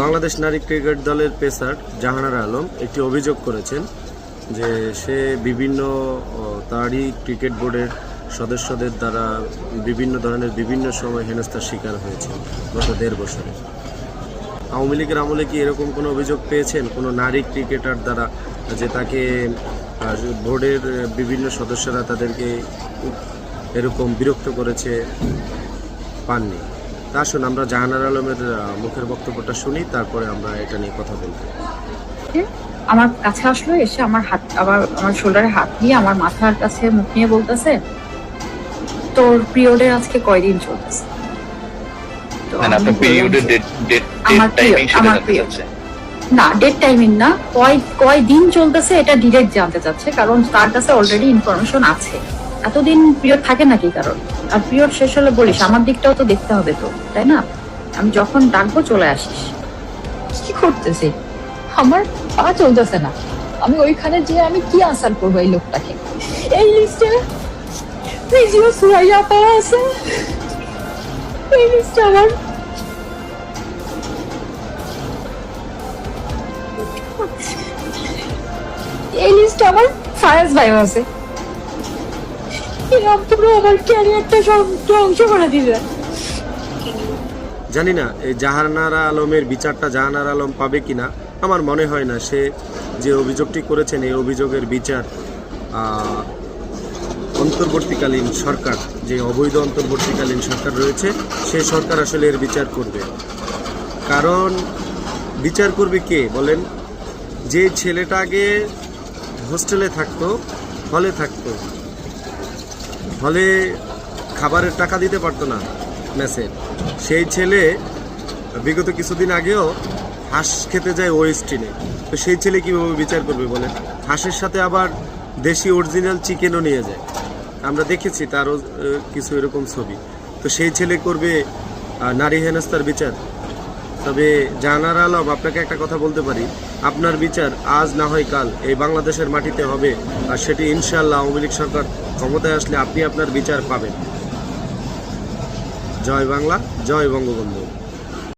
বাংলাদেশ নারী ক্রিকেট দলের পেসার জাহানারা আলম একটি অভিযোগ করেছেন যে সে বিভিন্ন তারই ক্রিকেট বোর্ডের সদস্যদের দ্বারা বিভিন্ন ধরনের বিভিন্ন সময় হেনস্থার শিকার হয়েছে গত দেড় বছরে। আওয়ামী লীগের আমলে কি এরকম কোনো অভিযোগ পেয়েছেন? কোনো নারী ক্রিকেটার দ্বারা যে তাকে বোর্ডের বিভিন্ন সদস্যরা তাদেরকে এরকম বিরক্ত করেছে পাননি? তা আসুন আমরা জাহানার আলমের মুখের বক্তব্যটা শুনি তারপরে আমরা এটা নিয়ে কথা বলব। আমার কাছে আসলো এসে আমার হাত আবার আমার শোল্ডারে হাত দিয়ে আমার মাথার কাছে মুখ নিয়ে বলতেছে তোর পিরিয়ডের আজকে কয়দিন চলতেছে? তো মানে না ডেট টাইমিং না কয় কয় দিন চলতেছে এটা ডিরেক্ট জানতে চাচ্ছে কারণ তার কাছে অলরেডি ইনফরমেশন আছে। এতদিন পিরিয়ড থাকে নাকি কারণ আর পিরিয়ড শেষ হলে বলিস, আমার দিকটাও তো দেখতে হবে তো, তাই না? আমি যখন ডাকবো চলে আসিস। কি করতেছে? আমার পা চলতেছে না। আমি ওইখানে যে আমি কি আনসার করব এই লোকটাকে? এই লিস্টে রিজিও সুরাইয়া পাওয়া আছে। এই লিস্টে আমার এই লিস্টে আমার ফায়াজ ভাইও আছে। জানি না, এই জাহানারা আলমের বিচারটা জাহানারা আলম পাবে কিনা, আমার মনে হয় না। সে যে অভিযোগটি করেছেন, এই অভিযোগের বিচার অন্তর্বর্তীকালীন সরকার, যে অবৈধ অন্তর্বর্তীকালীন সরকার রয়েছে, সে সরকার আসলে এর বিচার করবে। কারণ বিচার করবে কে, বলেন? যে ছেলেটা আগে হোস্টেলে থাকতো, হলে থাকতো হলে খাবারের টাকা দিতে পারতো না মেসের সেই ছেলে, বিগত কিছুদিন আগেও হাঁস খেতে যায় ওয়েস্টিনে তো সেই ছেলে কীভাবে বিচার করবে বলে হাঁসের সাথে আবার দেশি অরিজিনাল চিকেনও নিয়ে যায়। আমরা দেখেছি তারও কিছু এরকম ছবি। তো সেই ছেলে করবে নারী হেনস্তার বিচার। তবে জানার আলম, আপনাকে একটা কথা বলতে পারি। আপনার বিচার আজ না হয় কাল। এই বাংলাদেশের মাটিতে হবে। আর সেটি ইনশাল্লাহ আওয়ামী লীগ সরকার ক্ষমতায় আসলে আপনি আপনার বিচার পাবেন। জয় বাংলা জয় বঙ্গবন্ধু।